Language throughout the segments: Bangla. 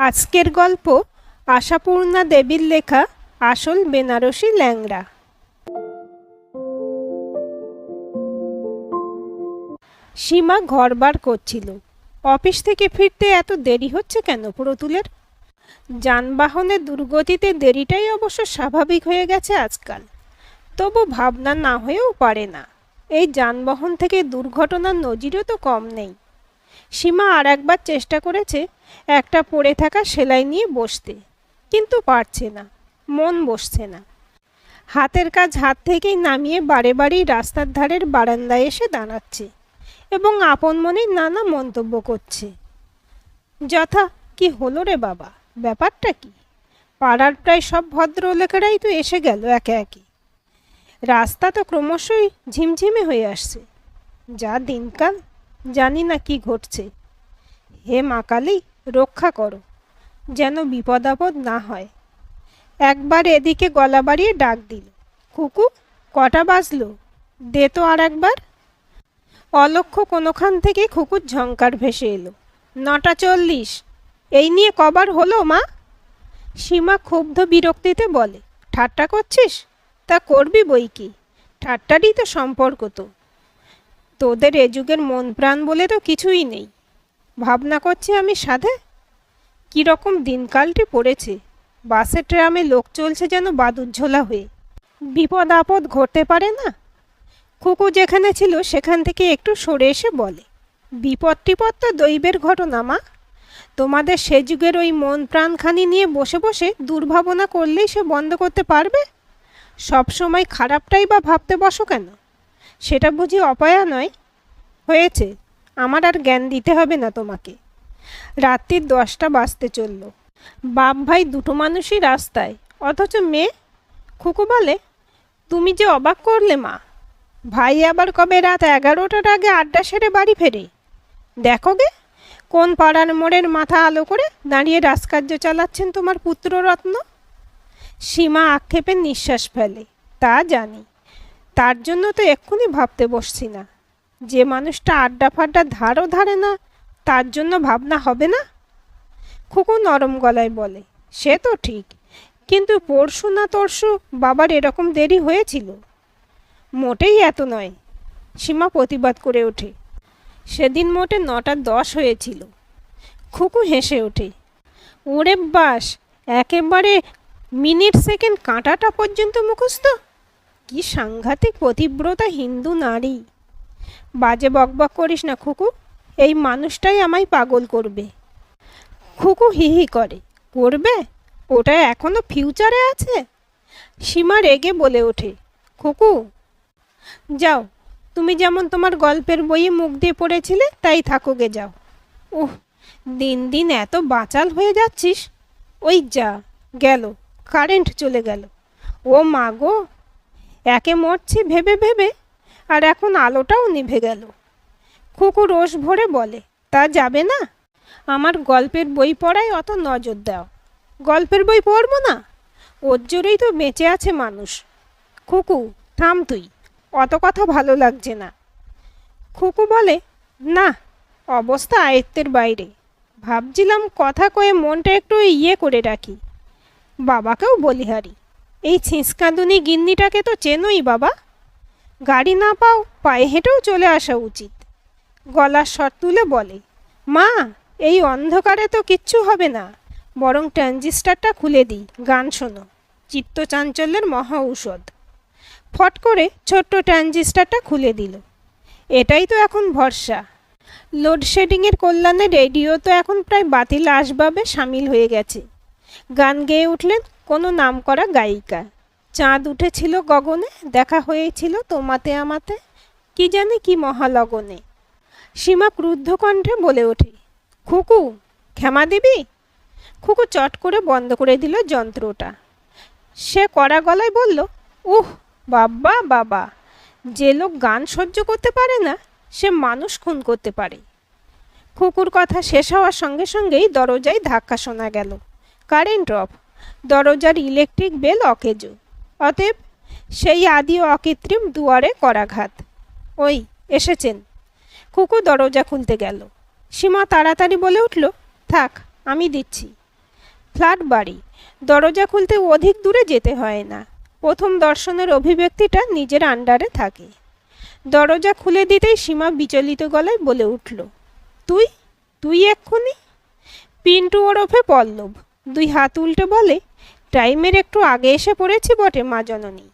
আজকের গল্প আশাপূর্ণা দেবীর লেখা আসল বেনারসি ল্যাংড়া। সীমা ঘরবার করছিল। অফিস থেকে ফিরতে এত দেরি হচ্ছে কেন প্রতুলের? যানবাহনের দুর্গতিতে দেরিটাই অবশ্য স্বাভাবিক হয়ে গেছে আজকাল। তবু ভাবনা না হয়েও পারে না। এই যানবাহন থেকে দুর্ঘটনার নজিরও তো কম নেই। সীমা আর একবার চেষ্টা করেছে একটা পড়ে থাকা সেলাই নিয়ে বসতে। কিন্তু পারছে না, মন বসছে না। হাতের কাজ হাত থেকেই নামিয়ে বারে বারেই রাস্তার ধারের বারান্দায় এসে দাঁড়াচ্ছে এবং আপন মনে নানা মন্তব্য করছে। যথা, কি হলো রে বাবা? ব্যাপারটা কি? পাড়ার প্রায় সব ভদ্রলোকেরাই তো এসে গেল একে একে। রাস্তা তো ক্রমশই ঝিমঝিমে হয়ে আসছে। যা দিনকাল, জানি না কি ঘটছে। হে মা কালী রক্ষা করো, যেন বিপদ আপদ না হয়। একবার এদিকে গলা বাড়িয়ে ডাক দিল, কুকু, কটা বাজলো? দে তো আর একবার। অলক্ষ্য কোনোখান থেকে খুকুর ঝঙ্কার ভেসে এলো, নটা চল্লিশ, এই নিয়ে কবার হলো মা? সীমা ক্ষুব্ধ বিরক্তিতে বলে, ঠাট্টা করছিস? তা করবি বই কি? ঠাট্টারই তো সম্পর্ক তো। তোদের এ যুগের মন প্রাণ বলে তো কিছুই নেই। ভাবনা করছি আমি সাধে। কীরকম দিনকালটি পড়েছে। বাসে ট্রামে লোক চলছে যেন বাদুজ্ঝোলা হয়ে। বিপদ আপদ ঘটতে পারে না? খুকু যেখানে ছিল সেখান থেকে একটু সরে এসে বলে, বিপদ টিপদ তো দৈবের ঘটনা মা। তোমাদের সে যুগের ওই মন প্রাণখানি নিয়ে বসে বসে দুর্ভাবনা করলেই সে বন্ধ করতে পারবে? সব সময় খারাপটাই বা ভাবতে বসো কেন? সেটা বুঝি অপায়া নয়। হয়েছে। আমার আর জ্ঞান দিতে হবে না তোমাকে। রাত্রির দশটা বাজতে চলল। বাপ ভাই দুটো মানুষই রাস্তায়, অথচ মেয়ে? খুকু বলে, তুমি যে অবাক করলে মা। ভাই আবার কবে রাত এগারোটার আগে আড্ডা সেরে বাড়ি ফেরে? দেখো গে, কোন পাড়ার মোড়ের মাথা আলো করে দাঁড়িয়ে রাজকার্য চালাচ্ছেন তোমার পুত্ররত্ন? সীমা আক্ষেপের নিঃশ্বাস ফেলে, তা জানি। তার জন্য তো এক্ষুনি ভাবতে বসছি না। যে মানুষটা আড্ডা ফাড্ডা ধারও ধারে না, তার জন্য ভাবনা হবে না? খুকু নরম গলায় বলে, সে তো ঠিক, কিন্তু পরশু না তরশু বাবার এরকম দেরি হয়েছিল? মোটেই এত নয়, সীমা প্রতিবাদ করে ওঠে। সেদিন মোটে নটা দশ হয়েছিল। খুকু হেসে ওঠে, ওরে বাস, একেবারে মিনিট সেকেন্ড কাঁটাটা পর্যন্ত মুখস্থ? কি সাংঘাতিক পতিব্রতা হিন্দু নারী। বাজে বকবক করিস না, খুকু। এই মানুষটাই আমায় পাগল করবে। খুকু হিহি করে। করবে? ওটা এখনও ফিউচারে আছে? সীমা রেগে বলে ওঠে। খুকু, যাও। তুমি যেমন তোমার গল্পের বইয়ে মুখ দিয়ে পড়েছিলে, তাই থাকোগে, যাও। ওহ দিন দিন এত বাচাল হয়ে যাচ্ছিস। ওই যা, গেল। কারেন্ট চলে গেল। ও মা গো, একে মরছি ভেবে ভেবে। আর এখন আলোটাও নিভে গেল। খুকু রোষ ভরে বলে, তা যাবে না? আমার গল্পের বই পড়ায় অত নজর দাও। গল্পের বই পড়ব না? ওর জোরেই তো বেঁচে আছে মানুষ। খুকু থাম তুই, অত কথা ভালো লাগছে না। খুকু বলে, না, অবস্থা আয়ত্তের বাইরে। ভাবছিলাম কথা কয়ে মনটা একটু ইয়ে করে রাখি। বাবাকেও বলিহারি এই ছিঁচকাঁদুনি গিন্নিটাকে তো চেনই বাবা। গাড়ি না পাও, পায়ে হেঁটেও চলে আসা উচিত। গলার স্বর তুলে বলে, মা, এই অন্ধকারে তো কিচ্ছু হবে না। বরং ট্রানজিস্টারটা খুলে দিই, গান শোনো। চিত্তচাঞ্চল্যের মহা ঔষধ। ফট করে ছোট্ট ট্রানজিস্টারটা খুলে দিল। এটাই তো এখন ভরসা। লোডশেডিংয়ের কল্যাণে রেডিও তো এখন প্রায় বাতিল আসবাবে সামিল হয়ে গেছে। গান গেয়ে উঠলেন কোনো নামকরা গায়িকা। চাঁদ উঠেছিল গগনে, দেখা হয়েছিল তোমাতে আমাতে, কি জানি কি মহালগনে। সীমা ক্রুদ্ধ কণ্ঠে বলে ওঠে, খুকু, ক্ষমা দিবি? খুকু চট করে বন্ধ করে দিল যন্ত্রটা। সে কড়া গলায় বলল, উহ, বাবা বাবা, যে লোক গান সহ্য করতে পারে না, সে মানুষ খুন করতে পারে। খুকুর কথা শেষ হওয়ার সঙ্গে সঙ্গেই দরজায় ধাক্কা শোনা গেল। কারেন্ট অফ, দরজার ইলেকট্রিক বেল অকেজো। অতএব সেই আদি অকৃত্রিম দুয়ারে করাঘাত। ওই, এসেছেন। খুকু দরজা খুলতে গেল। সীমা তাড়াতাড়ি বলে উঠল, থাক, আমি দিচ্ছি। ফ্ল্যাট বাড়ি। দরজা খুলতে অধিক দূরে যেতে হয় না। প্রথম দর্শনের অভিব্যক্তিটা নিজের আন্ডারে থাকে। দরজা খুলে দিতেই সীমা বিচলিত গলায় বলে উঠল, তুই? তুই এক্ষুনি? পিন্টু ওরফে পল্লব দুই হাত উল্টে বলে টাইমের একটু আগে এসে পড়েছি বটে, মা জননী।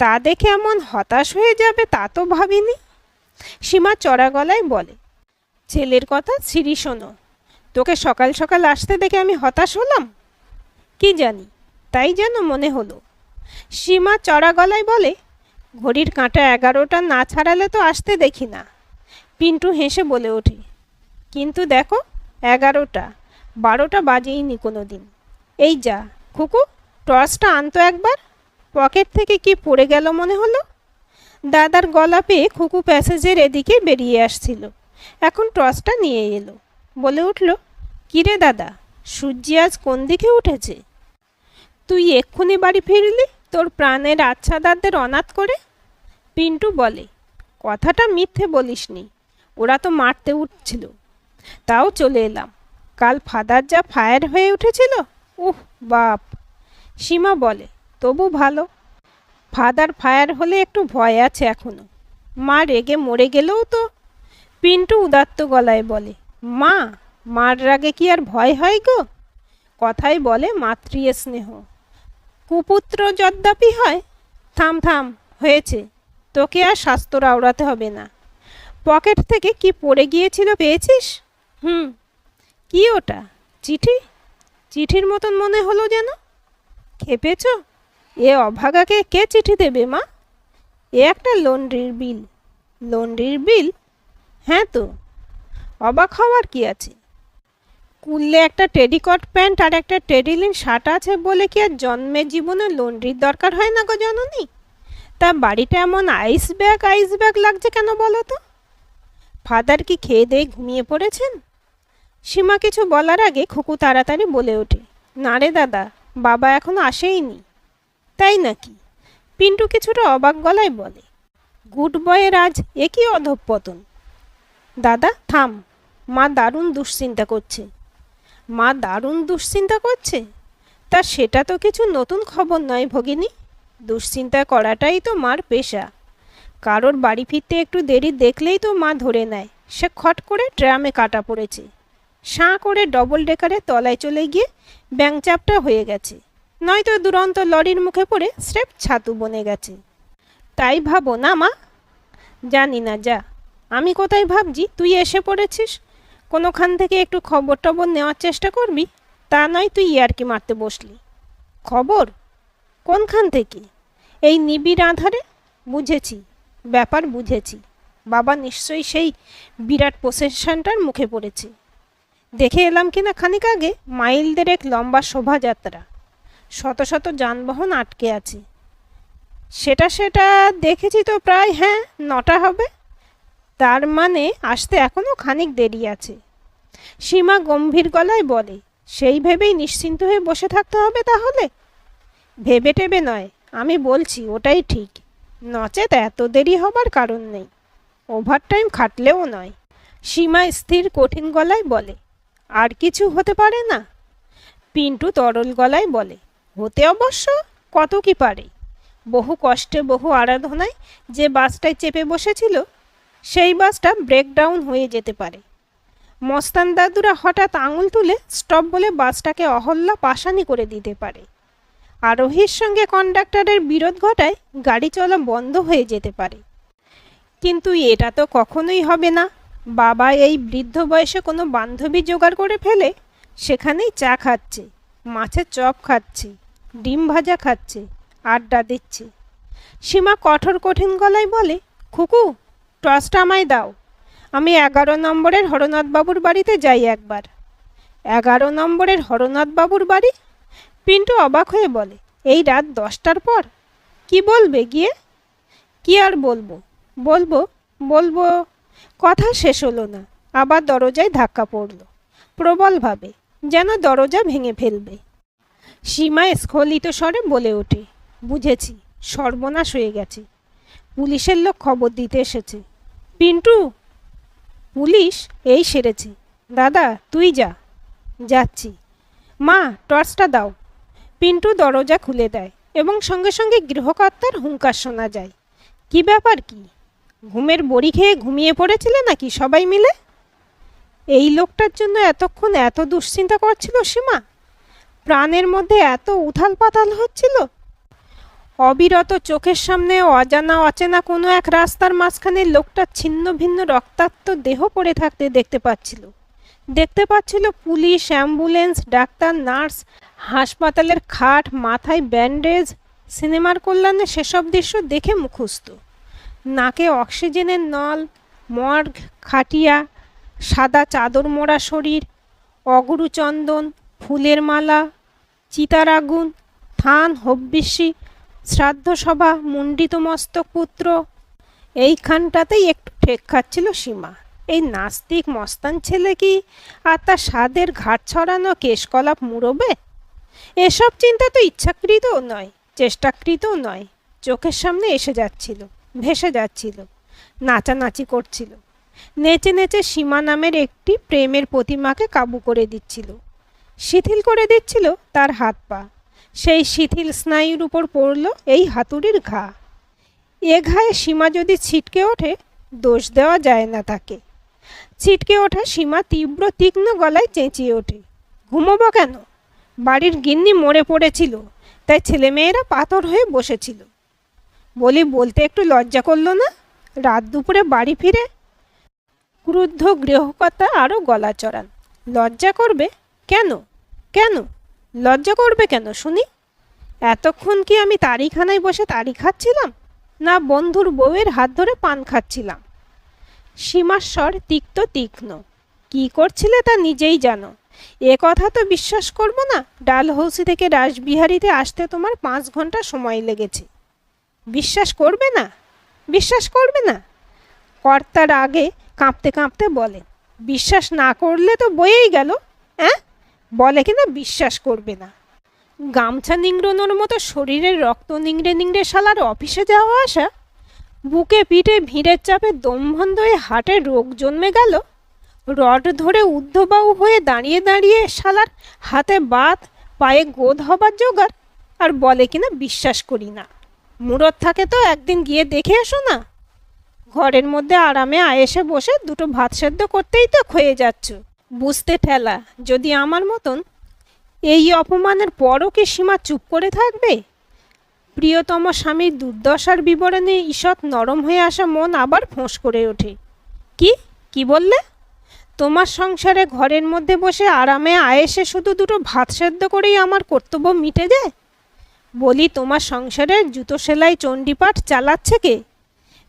তা দেখে এমন হতাশ হয়ে যাবে তা তো ভাবিনি? সীমা চড়া গলায় বলে, ছেলের কথা সিরি শোনো। তোকে সকাল সকাল আসতে দেখে আমি হতাশ হলাম? কি জানি, তাই যেন মনে হলো। সীমা চড়া গলায় বলে, ঘড়ির কাঁটা এগারোটা না ছাড়ালে তো আসতে দেখি না। পিন্টু হেসে বলে ওঠে, কিন্তু দেখো, এগারোটা, বারোটা বাজেইনি কোনো দিন। এই যা খুকু টর্চটা আনতো একবার। পকেট থেকে কি পড়ে গেল মনে হলো? দাদার গলা পেয়ে খুকু প্যাসেজের এদিকে বেরিয়ে আসছিল। এখন টর্চটা নিয়ে এলো। বলে উঠল কিরে দাদা, সূর্যি আজ কোন দিকে উঠেছে? তুই এক্ষুনি বাড়ি ফিরলি? তোর প্রাণের আচ্ছাদারদের অনাথ করে? পিন্টু বলে, কথাটা মিথ্যে বলিসনি। ওরা তো মারতে উঠছিল। তাও চলে এলাম। কাল ফাদার যা ফায়ার হয়ে উঠেছিল, উহ বাপ। সীমা বলে, তবু ভালো। ফাদার ফায়ার হলে একটু ভয় আছে এখনও। মা রেগে মরে গেলেও তো। পিন্টু উদাত্ত গলায় বলে, মা, মার রাগে কি আর ভয় হয় গো? কথাই বলে মাতৃ স্নেহ। কুপুত্র যদ্যাপি হয়? থাম থাম, হয়েছে। তোকে আর স্বাস্থ্য আওড়াতে হবে না। পকেট থেকে কি পড়ে গিয়েছিল পেয়েছিস? হুম। কি ওটা? চিঠি? চিঠির মতন মনে হলো যেন। খেপেছ? এ অভাগাকে কে চিঠি দেবে, মা? এ একটা লন্ড্রির বিল। লন্ড্রির বিল? হ্যাঁ তো। অবাক হওয়ার কি আছে? কুললে একটা টেডিকট প্যান্ট আর একটা টেডিলিন শার্ট আছে বলে কি আর জন্মের জীবনে লন্ড্রির দরকার হয় না গো জননী? তা বাড়িটা এমন আইস ব্যাগ আইস ব্যাগ লাগছে কেন বলো তো? ফাদার কি খেয়ে দিয়ে ঘুমিয়ে পড়েছেন? সীমা কিছু বলার আগে খুকু তাড়াতাড়ি বলে ওঠে, না রে দাদা, বাবা এখনও আসেইনি। তাই নাকি? পিন্টু কিছুটা অবাক গলায় বলে, গুড বয়ের আজ এ কি অধঃপতন দাদা, থাম, মা দারুণ দুশ্চিন্তা করছে। মা দারুণ দুশ্চিন্তা করছে? তা সেটা তো কিছু নতুন খবর নয় ভগিনী। দুশ্চিন্তা করাটাই তো মার পেশা। কারোর বাড়ি ফিরতে একটু দেরি দেখলেই তো মা ধরে নেয়। সে খট করে ট্রামে কাটা পড়েছে। সাঁ করে ডবল ডেকারে তলায় চলে গিয়ে ব্যাংচাপটা হয়ে গেছে। নয়তো দুরন্ত লরির মুখে পড়ে স্রেফ ছাতু বনে গেছে। তাই ভাবো না মা। জানি না, যা। আমি কোথায় ভাবছি? তুই এসে পড়েছিস। কোনোখান থেকে একটু খবর টবর নেওয়ার চেষ্টা করবি? তা নয় তুই ইয়ারকি মারতে বসলি। খবর? কোনখান থেকে? এই নিবিড় আধারে? বুঝেছি। ব্যাপার বুঝেছি। বাবা নিশ্চয়ই সেই বিরাট প্রসেশনটার মুখে পড়েছে। দেখে এলাম কিনা খানিক আগে মাইলদের এক লম্বা শোভাযাত্রা। শত শত যানবাহন আটকে আছে। সেটা সেটা দেখেছি তো প্রায় হ্যাঁ নটা হবে। তার মানে আসতে এখনও খানিক দেরি আছে। সীমা গম্ভীর গলায় বলে, সেই ভেবেই নিশ্চিন্ত হয়ে বসে থাকতে হবে তাহলে? ভেবে টেবে নয়, আমি বলছি ওটাই ঠিক। নচেত এত দেরি হবার কারণ নেই। ওভারটাইম খাটলেও নয়। সীমা স্থির কঠিন গলায় বলে আর কিছু হতে পারে না। পিন্টু তরল গলায় বলে, হতে অবশ্য, কত কি পারে? বহু কষ্টে, বহু আরাধনায় যে বাসটায় চেপে বসেছিল, সেই বাসটা ব্রেকডাউন হয়ে যেতে পারে। মস্তান দাদুরা হঠাৎ আঙুল তুলে স্টপ বলে বাসটাকে অহল্লা পাশানি করে দিতে পারে। আরোহীর সঙ্গে কন্ডাক্টরের বিরোধ ঘটায় গাড়ি চলা বন্ধ হয়ে যেতে পারে। কিন্তু এটা তো কখনোই হবে না। বাবা এই বৃদ্ধ বয়সে কোনো বান্ধবী জোগাড় করে ফেলে? সেখানেই চা খাচ্ছে, মাছের চপ খাচ্ছে, ডিম ভাজা খাচ্ছে, আড্ডা দিচ্ছে। সীমা কঠোর কঠিন গলায় বলে, খুকু, টসটা আমায় দাও। আমি এগারো নম্বরের হরনাথবাবুর বাড়িতে যাই একবার। এগারো নম্বরের হরনাথবাবুর বাড়ি? পিন্টু অবাক হয়ে বলে, এই রাত দশটার পর? কি বলবে গিয়ে? কি আর বলব? বলব বলব কথা শেষ হলো না। আবার দরজায় ধাক্কা পড়ল। প্রবলভাবে, যেন দরজা ভেঙে ফেলবে। সীমা স্খলিত স্বরে বলে ওঠে, বুঝেছি, সর্বনাশ হয়ে গেছে। পুলিশের লোক খবর দিতে এসেছে। পিন্টু! পুলিশ এই সেরেছে, দাদা, তুই যা। যাচ্ছি। মা, টর্চটা দাও। পিন্টু দরজা খুলে দেয় এবং সঙ্গে সঙ্গে গৃহকর্তার হুঙ্কার শোনা যায়। কি ব্যাপার কি? ঘুমের বড়ি খেয়ে ঘুমিয়ে পড়েছিলে নাকি সবাই মিলে? এই লোকটার জন্য এতক্ষণ এত দুশ্চিন্তা করছিল সীমা? প্রাণের মধ্যে এত উথাল পাতাল হচ্ছিল? অবিরত চোখের সামনে অজানা অচেনা কোনো এক রাস্তার মাঝখানে লোকটা ছিন্ন ভিন্ন রক্তাক্ত দেহ পড়ে থাকতে দেখতে পাচ্ছিল। দেখতে পাচ্ছিল পুলিশ, অ্যাম্বুলেন্স, ডাক্তার, নার্স, হাসপাতালের খাট, মাথায় ব্যান্ডেজ, সিনেমার কল্যাণে সেসব দৃশ্য দেখে মুখস্থ। নাকে অক্সিজেনের নল, মর্গ, খাটিয়া, সাদা চাদর মোড়া শরীর, অগুরু চন্দন, ফুলের মালা চিতার আগুন থান হব্বিসি শ্রাদ্ধ সভা মুণ্ডিত মস্তক পুত্র। এইখানটাতেই একটু ঠেক খাচ্ছিল সীমা। এই নাস্তিক মস্তান ছেলে কি? আর তার স্বাদের ঘাট ছড়ানো কেশকলাপ মুড়বে এসব চিন্তা তো ইচ্ছাকৃতও নয়, চেষ্টাকৃতও নয়, চোখের সামনে এসে যাচ্ছিল। ভেসে যাচ্ছিল, নাচানাচি করছিল। নেচে নেচে সীমা নামের একটি প্রেমের প্রতিমাকে কাবু করে দিচ্ছিল। শিথিল করে দিচ্ছিল তার হাত পা। সেই শিথিল স্নায়ুর উপর পড়ল এই হাতুড়ির ঘা। এ ঘায়ে সীমা যদি ছিটকে ওঠে, দোষ দেওয়া যায় না তাকে। ছিটকে ওঠা সীমা তীব্র, তীক্ষ্ণ গলায় চেঁচিয়ে ওঠে। ঘুমোবো কেন? বাড়ির গিন্নি মরে পড়েছিল, তাই ছেলেমেয়েরা পাথর হয়ে বসেছিল। বলি, বলতে একটু লজ্জা করল না? রাত দুপুরে বাড়ি ফিরে ক্রুদ্ধ গৃহকর্তা আরও গলা চড়ান। লজ্জা করবে? কেন? কেন? লজ্জা করবে কেন শুনি? এতক্ষণ কি আমি তারিখানায় বসে তারি খাচ্ছিলাম? না বন্ধুর বউয়ের হাত ধরে পান খাচ্ছিলাম? সীমাস্বর তিক্ত তীক্ষ্ণ। কি করছিলে তা নিজেই জানো। এ কথা তো বিশ্বাস করব না। ডালহৌসি থেকে রাসবিহারীতে আসতে তোমার পাঁচ ঘণ্টা সময় লেগেছে। বিশ্বাস করবে না? বিশ্বাস করবে না? কর্তার আগে কাঁপতে কাঁপতে বলে, বিশ্বাস না করলে তো বয়েই গেল হ্যাঁ বলে কিনা, বিশ্বাস করবে না। গামছা নিংড়োনোর মতো শরীরের রক্ত নিংড়ে নিংড়ে শালার অফিসে যাওয়া আসা, বুকে পিঠে ভিড়ের চাপে দম বন্ধ হয়ে হাটে রোগ জন্মে গেল, রড ধরে উদ্ধবাউ হয়ে দাঁড়িয়ে দাঁড়িয়ে শালার হাতে বাত পায়ে গোদ হবার জোগাড়, আর বলে কিনা, বিশ্বাস করি না। মুরত থাকে তো, একদিন গিয়ে দেখে এসো না। ঘরের মধ্যে আরামে আয়েসে বসে দুটো ভাত সেদ্ধ করতেই তো ক্ষয়ে যাচ্ছ। বুঝতে ঠেলা, যদি আমার মতন এই অপমানের পরও কি সীমা চুপ করে থাকবে? প্রিয়তম স্বামীর দুর্দশার বিবরণে ঈষৎ নরম হয়ে আসা মন আবার ফোঁস করে ওঠে। কি? কি বললে? তোমার সংসারে ঘরের মধ্যে বসে আরামে আয়েসে শুধু দুটো ভাত সেদ্ধ করেই আমার কর্তব্য মিটে যায়? বলি, তোমার সংসারের জুতো সেলাই চণ্ডীপাঠ চালাচ্ছে কে?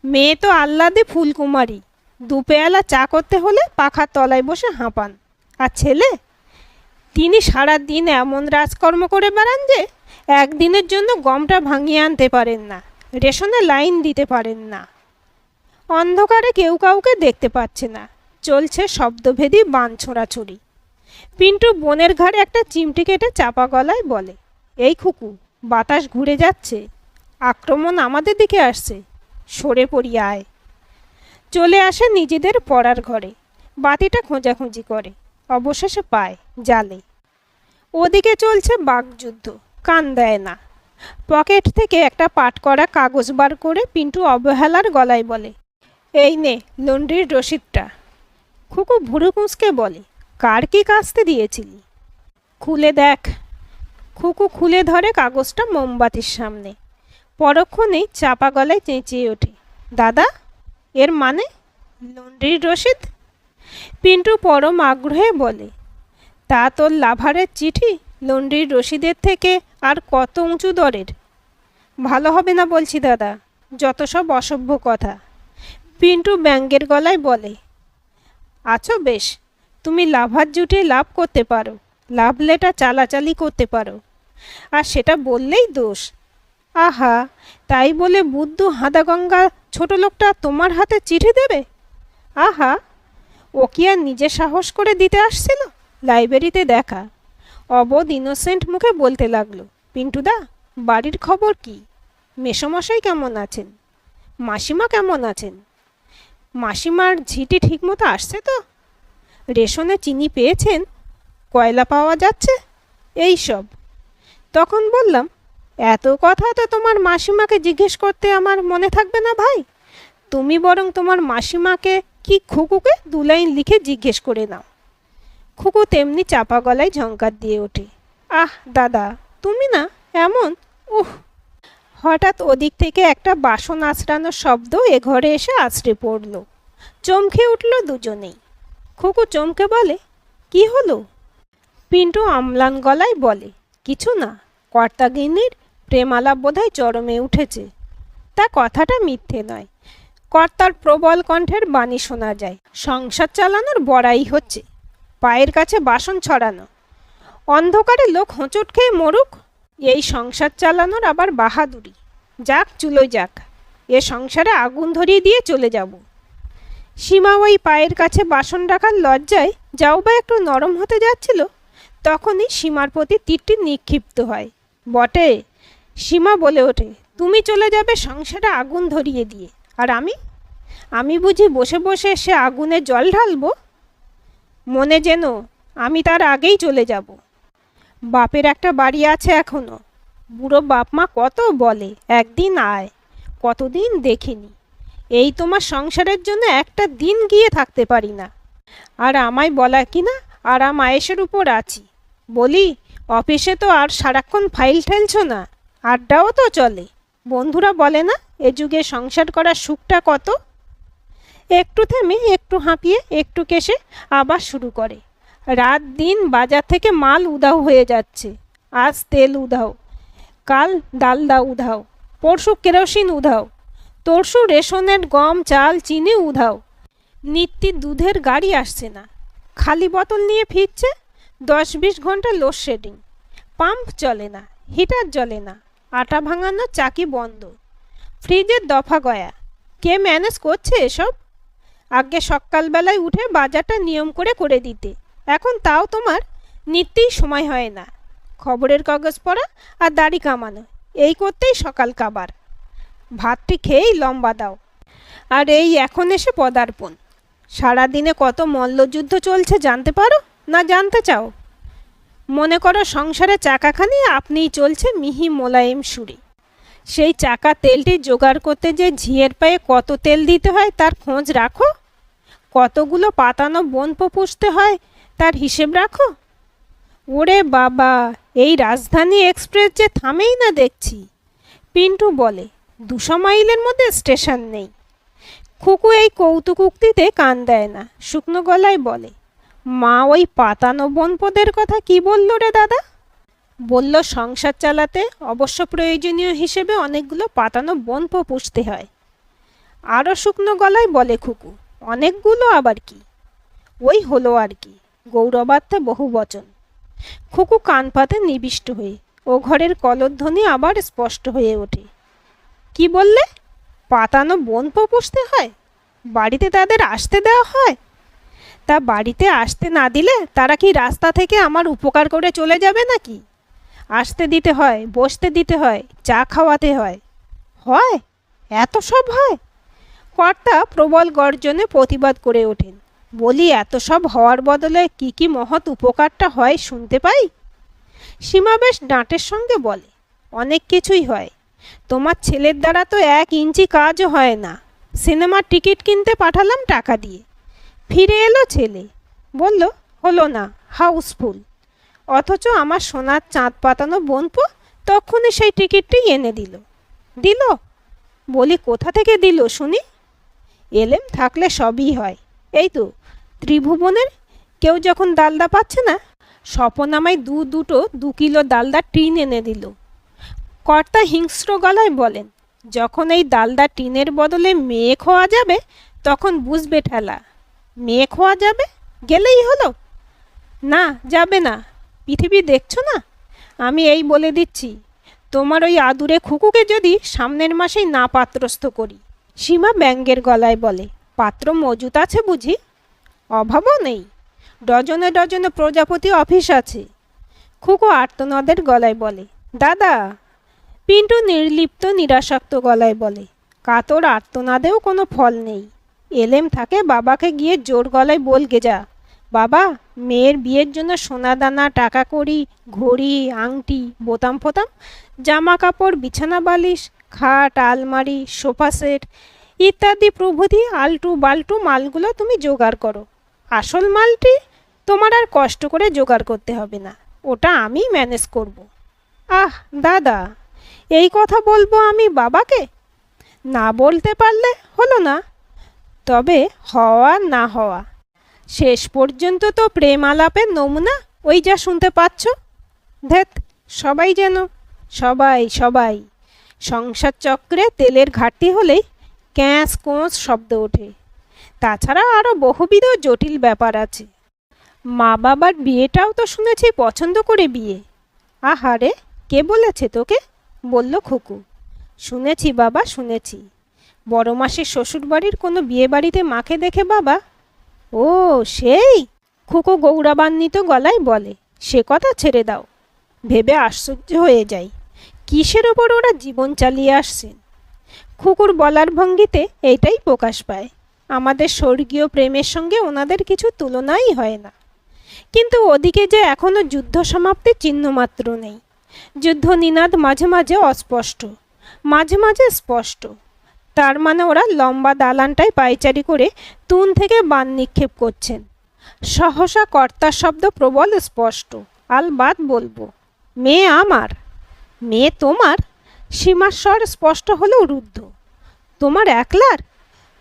মেয়ে তো আহ্লাদে ফুলকুমারী। দুপেয়ালা চা করতে হলে পাখার তলায় বসে হাঁপান। আর ছেলে? তিনি সারা দিন এমন রাজকর্ম করে বেড়ান যে, একদিনের জন্য গমটা ভাঙিয়ে আনতে পারেন না, রেশনে লাইন দিতে পারেন না। অন্ধকারে কেউ কাউকে দেখতে পাচ্ছে না, চলছে শব্দভেদী বান ছোড়াছড়ি। পিন্টু বনের ঘাড়ে একটা চিমটি কেটে চাপা গলায় বলে, এই খুকু বাতাস ঘুরে যাচ্ছে। আক্রমণ আমাদের দিকে আসছে। সরে পড়ি আয়। চলে আসে নিজেদের পড়ার ঘরে। বাতিটা খোঁজাখুঁজি করে। অবশেষে পায় জালে। ওদিকে চলছে বাগযুদ্ধ কান দেয় না। পকেট থেকে একটা পাট করা কাগজ বার করে পিন্টু অবহেলার গলায় বলে, এই নে লন্ড্রির রসিদটা। খুকু ভুরু কুঁচকে বলে, কার কি কাচতে দিয়েছিলি? খুলে দেখ। খুকু খুলে ধরে কাগজটা মোমবাতির সামনে। পরক্ষণেই চাপা গলায় চেঁচিয়ে ওঠে। দাদা, এর মানে? লন্ড্রির রসিদ? পিন্টু পরম আগ্রহে বলে, তা তোর লাভারের চিঠি? লন্ড্রির রসিদের থেকে আর কত উঁচু দরের? ভালো হবে না বলছি দাদা, যত সব অসভ্য কথা। পিন্টু ব্যাঙ্গের গলায় বলে, আছো বেশ, তুমি লাভার জুটে লাভ করতে পারো, লাভ লেটা চালাচালি করতে পারো। আর সেটা বললেই দোষ। আহা, তাই বলে বুদ্ধ হাদাগঙ্গা ছোট লোকটা তোমার হাতে চিঠি দেবে? আহা, ও কি আর নিজে সাহস করে দিতে আসছিল? লাইব্রেরিতে দেখা। অবধ ইনোসেন্ট মুখে বলতে লাগল, পিন্টুদা, বাড়ির খবর কি? মেসোমশাই কেমন আছেন? মাসিমা কেমন আছেন? মাসিমার ঝিটি ঠিকমতো আসছে তো? রেশনে চিনি পেয়েছেন? কয়লা পাওয়া যাচ্ছে? এই সব তখন বললাম, এত কথা তো তোমার মাসিমাকে জিজ্ঞেস করতে আমার মনে থাকবে না ভাই? তুমি বরং তোমার মাসিমাকে কি খুকুকে দু লাইন লিখে জিজ্ঞেস করে নাও। খুকু তেমনি চাপা গলায় ঝঙ্কার দিয়ে ওঠে, আহ, দাদা, তুমি না এমন, উহ! হঠাৎ ওদিক থেকে একটা বাসন আছড়ানোর শব্দ এ ঘরে এসে আছড়ে পড়ল, চমকে উঠল দুজনেই। খুকু চমকে বলে, কি হলো? পিন্টু অম্লান গলায় বলে কিছু না। কর্তাগিন্নির প্রেমালাপ বোধহয় চরমে উঠেছে। তা কথাটা মিথ্যে নয়। কর্তার প্রবল কণ্ঠের বাণী শোনা যায়। সংসার চালানোর বড়াই হচ্ছে। পায়ের কাছে বাসন ছড়ানো। অন্ধকারে লোক হোঁচট খেয়ে মরুক। এই সংসার চালানোর আবার বাহাদুরি। যাক চুলোয় যাক। এ সংসারে আগুন ধরিয়ে দিয়ে চলে যাব। সীমা ওই পায়ের কাছে বাসন রাখার লজ্জায় যাও বা একটু নরম হতে যাচ্ছিল। তখনই সীমার প্রতি তীরটি নিক্ষিপ্ত হয়। বটে, সীমা বলে ওঠে, তুমি চলে যাবে সংসারে আগুন ধরিয়ে দিয়ে। আর আমি? আমি বুঝি বসে বসে সে আগুনে জল ঢালবো? মনে যেন আমি তার আগেই চলে যাব। বাপের একটা বাড়ি আছে এখনও। বুড়ো বাপ মা কত বলে, একদিন আয়, কতদিন দেখিনি। এই তোমার সংসারের জন্য একটা দিন গিয়ে থাকতে পারি না। আর আমায় বলা কি না আরাম আয়েসের উপর আছি। বলি, অফিসে তো আর সারাক্ষণ ফাইল ঠেলছো না, আড্ডাও তো চলে। বন্ধুরা বলে না, এ যুগে সংসার করার সুখটা কত? একটু থেমে, একটু হাঁপিয়ে, একটু কেসে আবার শুরু করে। রাত দিন বাজার থেকে মাল উধাও হয়ে যাচ্ছে, আজ তেল উধাও, কাল ডালদা উধাও, পরশু কেরোসিন উধাও, তরশু রেশনের গম, চাল, চিনি উধাও নিত্যি দুধের গাড়ি আসছে না, খালি বোতল নিয়ে ফিরছে দশ বিশ ঘণ্টা লোডশেডিং পাম্প চলে না হিটার জ্বলে না, আটা ভাঙানো চাকি বন্ধ। ফ্রিজের দফা গয়া। কে ম্যানেজ করছে এসব? আগে সকালবেলায় উঠে বাজারটা নিয়ম করে করে দিতে। এখন তাও তোমার নিত্যেই সময় হয় না। খবরের কাগজ পড়া আর দাড়ি কামানো, এই করতেই সকাল কাবার ভাতটি খেয়েই লম্বা দাও। আর এই এখন এসে পদার্পণ। সারাদিনে কত মল্লযুদ্ধ চলছে জানতে পারো? না জানতে চাও? মনে করো সংসারে চাকাখানি আপনিই চলছে মিহি মোলায়েম সুরে। সেই চাকা তেলটি জোগাড় করতে যে ঝিয়ের পায়ে কত তেল দিতে হয় তার খোঁজ রাখো। কতগুলো পাতানো বনপো পুষতে হয় তার হিসেব রাখো। ওরে বাবা, এই রাজধানী এক্সপ্রেস যে থামেই না দেখছি। পিন্টু বলে, দুশো মাইলের মধ্যে স্টেশন নেই। খুকু এই কৌতুক উক্তিতে কান দেয় না, শুকনো গলায় বলে মা ওই পাতানো বনপদের কথা কি বলল রে দাদা? বলল সংসার চালাতে অবশ্য প্রয়োজনীয় হিসেবে অনেকগুলো পাতানো বনপ পুষতে হয়। আরও শুকনো গলায় বলে খুকু, অনেকগুলো আবার কি? ওই হলো আর কি, গৌরবার্থে বহু বচন। খুকু কান পাতে নিবিষ্ট হয়ে ও ঘরের কলধ্বনি আবার স্পষ্ট হয়ে ওঠে। কি বললে? পাতানো বনপ পুষতে হয়? বাড়িতে তাদের আসতে দেওয়া হয়? তা বাড়িতে আসতে না দিলে তারা কি রাস্তা থেকে আমার উপকার করে চলে যাবে নাকি? আসতে দিতে হয়, বসতে দিতে হয়, চা খাওয়াতে হয়। হয়? এত সব হয়? কর্তা প্রবল গর্জনে প্রতিবাদ করে ওঠেন। বলি, এত সব হওয়ার বদলে কি কি মহৎ উপকারটা হয় শুনতে পাই? সীমা বেশ ডাঁটের সঙ্গে বলে, অনেক কিছুই হয়। তোমার ছেলের দ্বারা তো এক ইঞ্চি কাজও হয় না। সিনেমার টিকিট কিনতে পাঠালাম টাকা দিয়ে। ফিরে এলো ছেলে। বলল, হলো না, হাউসফুল। অথচ আমার সোনার চাঁদ পাতানো বোনপো তখনই সেই টিকিটটি এনে দিল। দিল? বলি, কোথা থেকে দিল শুনি? এলেম থাকলে সবই হয়। এই তো, ত্রিভুবনের? কেউ যখন ডালদা পাচ্ছে না স্বপন আমায় দু দুটো দু কিলো ডালদা টিন এনে দিল। কর্তা হিংস্র গলায় বলেন, যখন এই ডালদা টিনের বদলে মেয়ে খোয়া যাবে, তখন বুঝবে ঠেলা। মেয়ে খোয়া যাবে? গেলেই হলো। না, যাবে না। পৃথিবী দেখছ না? আমি এই বলে দিচ্ছি, তোমার ওই আদুরে খুকুকে যদি সামনের মাসেই না পাত্রস্থ করি, সীমা ব্যাঙ্গের গলায় বলে, পাত্র মজুত আছে বুঝি? অভাবও নেই। ডজনে ডজনে প্রজাপতি অফিস আছে। খুকু আর্তনাদের গলায় বলে, দাদা! পিন্টু নির্লিপ্ত, নিরাসক্ত গলায় বলে, কাতর আর্তনাদেও কোনো ফল নেই। এলেম থাকে বাবাকে গিয়ে জোর গলায় বলগে যা বাবা, মেয়ের বিয়ের জন্য সোনা দানা টাকা কড়ি ঘড়ি, আংটি, বোতাম ফোতাম জামা কাপড় বিছানা বালিশ, খাট, আলমারি, সোফা সেট ইত্যাদি প্রভৃতি আলটু বালটু মালগুলো তুমি জোগাড় করো। আসল মালটি তোমার আর কষ্ট করে জোগাড় করতে হবে না। ওটা আমি ম্যানেজ করব। আহ, দাদা, এই কথা বলব আমি বাবাকে? না বলতে পারলে হলো না। তবে হওয়া না হওয়া। শেষ পর্যন্ত তো প্রেম আলাপের নমুনা ওই যা শুনতে পাচ্ছ। ধ্যাত সবাই যেন, সবাই সবাই। সংসার চক্রে তেলের ঘাটতি হলেই ক্যাঁচ কোঁচ শব্দ ওঠে। তাছাড়া আরও বহুবিধ জটিল ব্যাপার আছে। মা বাবার বিয়েটাও তো শুনেছি পছন্দ করে বিয়ে। আহারে, কে বলেছে তোকে? বলল খুকু। শুনেছি বাবা, শুনেছি। বড় মাসের শ্বশুরবাড়ির কোনো বিয়ে বাড়িতে মাকে দেখে বাবা? ও, সেই? খুকু গৌরবান্বিত গলায় বলে, সে কথা ছেড়ে দাও। ভেবে আশ্চর্য হয়ে যাই, কিসের ওপর ওরা জীবন চালিয়ে আসছেন? খুকুর বলার ভঙ্গিতে এইটাই প্রকাশ পায়, আমাদের স্বর্গীয় প্রেমের সঙ্গে ওনাদের কিছু তুলনাই হয় না। কিন্তু ওদিকে যে এখনও যুদ্ধ সমাপ্তির চিহ্নমাত্র নেই, যুদ্ধ নিনাদ মাঝে মাঝে অস্পষ্ট, মাঝে মাঝে স্পষ্ট। তার মানে ওরা লম্বা দালানটায় পায়চারি করে তুন থেকে বান নিক্ষেপ করছেন। সহসা কর্তার শব্দ প্রবল স্পষ্ট। আলবাদ বলব, মেয়ে আমার, মেয়ে তোমার? সীমার স্বর স্পষ্ট হলেও রুদ্ধ, তোমার একলার?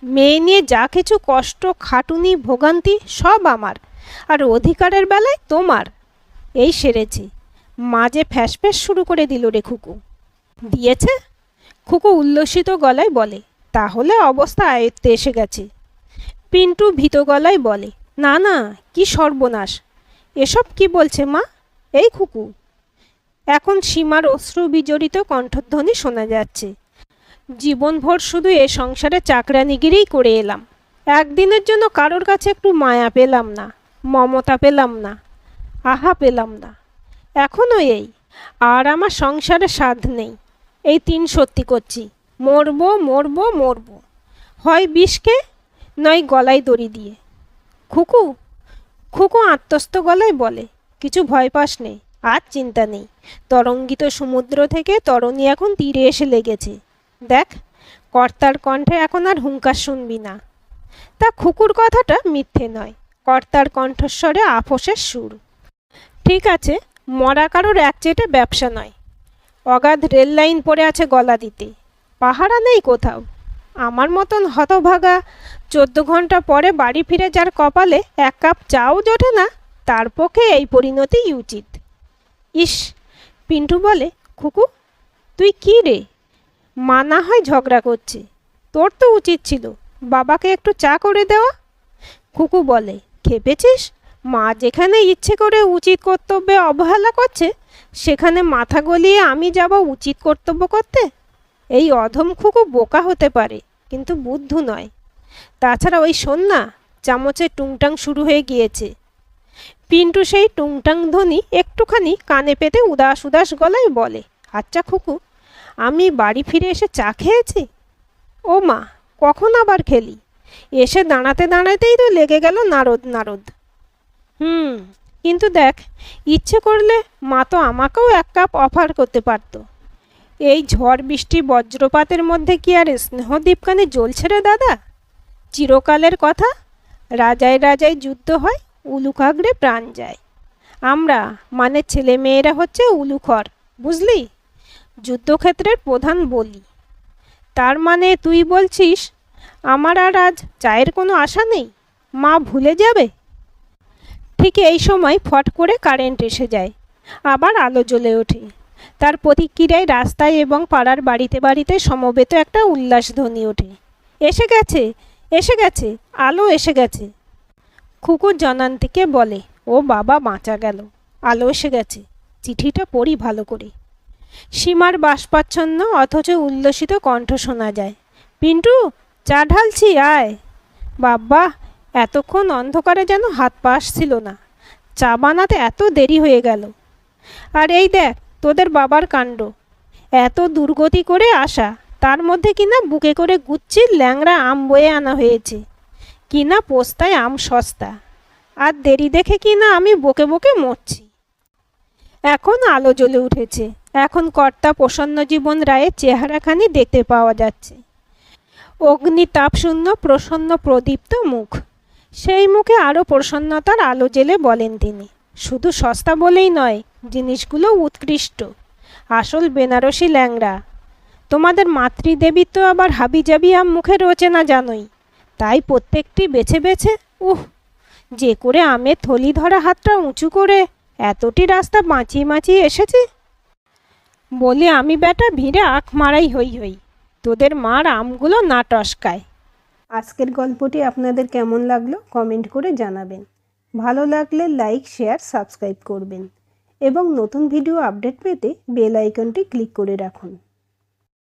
মেয়ে নিয়ে যা কিছু কষ্ট, খাটুনি, ভোগান্তি সব আমার, আর অধিকারের বেলায় তোমার। এই সেরেছি। মাঝে ফ্যাসফ্যাস শুরু করে দিল রে খুকু। দিয়েছে? খুকু উল্লসিত গলায় বলে, তাহলে অবস্থা আয়ত্তে এসে গেছে। পিন্টু ভীত গলায় বলে, না না, কি সর্বনাশ। এসব কি বলছে মা? এই খুকু এখন সীমার অশ্রু বিজড়িত কণ্ঠধ্বনি শোনা যাচ্ছে। জীবনভর শুধু এ সংসারে চাকরানিগিরিই করে এলাম। একদিনের জন্য কারোর কাছে একটু মায়া পেলাম না, মমতা পেলাম না, আহা পেলাম না। এখনও এই, আর আমার সংসারে সাধ নেই। এই তিন সত্যি করছি। মরবো মরবো মরবো। হয় বিষকে, নয় গলায় দড়ি দিয়ে। খুকু খুকু আত্মস্থ গলায় বলে, কিছু ভয় পাস নেই, আর চিন্তা নেই। তরঙ্গিত সমুদ্র থেকে তরণী এখন তীরে এসে লেগেছে। দেখ, কর্তার কণ্ঠে এখন আর হুঙ্কার শুনবি না। তা খুকুর কথাটা মিথ্যে নয়, কর্তার কণ্ঠস্বরে আপোষের সুর। ঠিক আছে, মরা কারোর একচেটে ব্যবসা নয়। অগাধ রেল লাইন পড়ে আছে গলা দিতে। পাহারা নেই কোথাও। আমার মতন হতভাগা চোদ্দ ঘণ্টা পরে বাড়ি ফিরে যার কপালে এক কাপ চাও জোটে না, তার পক্ষে এই পরিণতি উচিত ইস, পিন্টু বলে, খুকু, তুই কি রে? মা না হয় ঝগড়া করছে। তোর তো উচিত ছিল, বাবাকে একটু চা করে দেওয়া? খুকু বলে, খেপেছিস? মা যেখানে ইচ্ছে করে উচিত কর্তব্যে অবহেলা করছে সেখানে মাথা গলিয়ে আমি যাব উচিত কর্তব্য করতে? এই অধম খুকু বোকা হতে পারে, কিন্তু বুদ্ধ নয়। তাছাড়া ওই শোন না চামচে টুংটাং শুরু হয়ে গিয়েছে। পিন্টু সেই টুংটাং ধ্বনি একটুখানি কানে পেতে উদাস উদাস গলায় বলে আচ্ছা খুকু, আমি বাড়ি ফিরে এসে চা খেয়েছি? ও মা, কখন আবার খেলি? এসে দাঁড়াতে দাঁড়াতেই তো লেগে গেল নারদ নারদ। হুম কিন্তু দেখ, ইচ্ছে করলে মা তো আমাকেও এক কাপ অফার করতে পারত। এই ঝড় বৃষ্টি বজ্রপাতের মধ্যে কি আর স্নেহদীপকানি জ্বলছে রে দাদা? চিরকালের কথা, রাজায় রাজায় যুদ্ধ হয় উলুকাগড়ে প্রাণ যায়। আমরা মানে ছেলে মেয়েরা হচ্ছে উলুখর, বুঝলি? যুদ্ধক্ষেত্রের প্রধান বলি। তার মানে তুই বলছিস, আমার আর আজ চায়ের কোনো আশা নেই? মা ভুলে যাবে? ঠিক এই সময় ফট করে কারেন্ট এসে যায়। আবার আলো জ্বলে ওঠে। তার প্রতিক্রিয়ায় রাস্তায় এবং পাড়ার বাড়িতে বাড়িতে সমবেত একটা উল্লাস ধ্বনি ওঠে। এসে গেছে এসে গেছে, আলো এসে গেছে। খুকুর জনান্তিকে বলে, ও বাবা, বাঁচা গেল, আলো এসে গেছে, চিঠিটা পড়ি ভালো করে। সীমার বাষ্পাচ্ছন্ন অথচ উল্লসিত কণ্ঠ শোনা যায়, পিন্টু, চা ঢালছি, আয়। বাব্বা এতক্ষণ অন্ধকারে যেন হাত পা আসছিল না। চা বানাতে এত দেরি হয়ে গেল। আর এই দেখ, তোদের বাবার কাণ্ড। এত দুর্গতি করে আসা, তার মধ্যে কিনা বুকে করে গুচ্ছির ল্যাংড়া আম বয়ে আনা হয়েছে। কিনা পোস্তায় আম সস্তা। আর দেরি দেখে কিনা আমি বকে বকে মরছি। এখন আলো জ্বলে উঠেছে। এখন কর্তা প্রসন্ন জীবন রায়ের চেহারাখানি দেখতে পাওয়া যাচ্ছে। অগ্নি তাপশূন্য প্রসন্ন প্রদীপ্ত মুখ। সেই মুখে আরও প্রসন্নতার আলো জেলে বলেন তিনি। শুধু সস্তা বলেই নয়, জিনিসগুলো উৎকৃষ্ট। আসল বেনারসি ল্যাংড়া। তোমাদের মাতৃদেবী তো আবার হাবিজাবি আম মুখে রোচে না জানোই। তাই প্রত্যেকটি বেছে বেছে, উহ! যে করে আমের থলি ধরা হাতটা উঁচু করে এতটি রাস্তা বাঁচিয়ে বাঁচিয়ে এসেছি? বলে আমি বেটা ভিড়ে আখ মারাই হই হই। তোদের মার আমগুলো না টসকায়। আজকের গল্পটি আপনাদের কেমন লাগল কমেন্ট করে জানাবেন। ভালো লাগলে লাইক, শেয়ার, সাবস্ক্রাইব করবেন। এবং নতুন ভিডিও আপডেট পেতে বেল আইকনটি ক্লিক করে রাখুন।